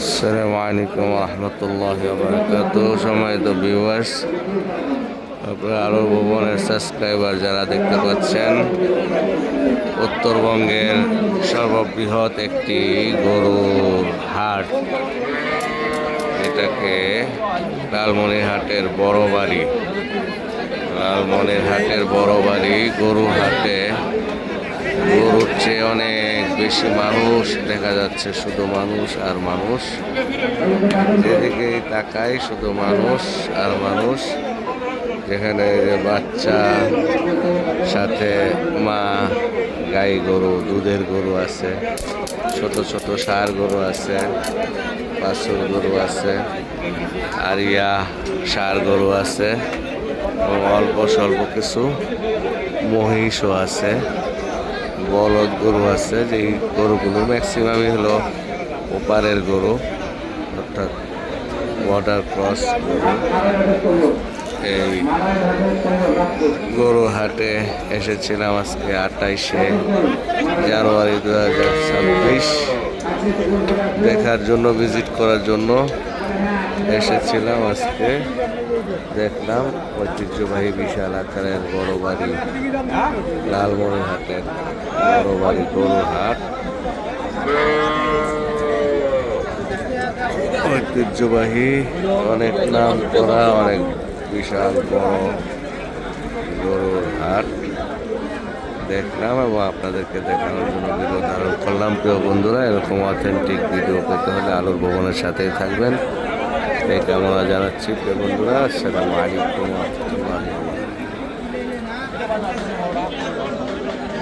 আসসালামু আলাইকুম রহমতুল্লাহ বারকাত সম্মানিত ভিউয়ার্স আপনারা আরও ভবনের সাবস্ক্রাইবার যারা দেখতে পাচ্ছেন, উত্তরবঙ্গের সর্ববৃহৎ একটি গরুর হাট। এটাকে লালমনিরহাটের বড় বাড়ি লালমনিরহাটের বড় বাড়ি গরু হাটে চেয়ে অনেক বেশি মানুষ দেখা যাচ্ছে শুধু মানুষ আর মানুষ। যেদিকেই তাকাই শুধু মানুষ আর মানুষ। যেখানে যে বাচ্চা, সাথে মা, গাই গরু, দুধের গরু আছে, ছোট ছোট সার গরু আছে, বাছুর গরু আছে, আরিয়া সার গরু আছে, এবং অল্প স্বল্প কিছু মহিষও আছে। বলদ গরু আছে যে গরুগুলো ম্যাক্সিমামই হলো ওপারের গরু, অর্থাৎ বর্ডার ক্রস গরু। এই গরু হাটে এসেছিলাম আজকে আটাইশে জানুয়ারি দু হাজার ছাব্বিশ। দেখার জন্য ভিজিট করার জন্য। এসেছিলাম আজকে। দেখলাম ঐতিহ্যবাহী বিশাল আকারের বড় বাড়ি, লালমনিরহাটের বড় বাড়ি গরু হাট ঐতিহ্যবাহী, অনেক নাম করা, অনেক বিশাল বড় গরুর হাট দেখলাম এবং আপনাদেরকে দেখানোর জন্য ভিডিও ধারণ করলাম। প্রিয় বন্ধুরা, এরকম অথেন্টিক ভিডিও পেতে হলে আলোর ভবনের সাথেই থাকবেন। আপনাদেরকে আমরা জানাচ্ছি? প্রিয় বন্ধুরা আসসালামু আলাইকুম রহমতুল্লাহ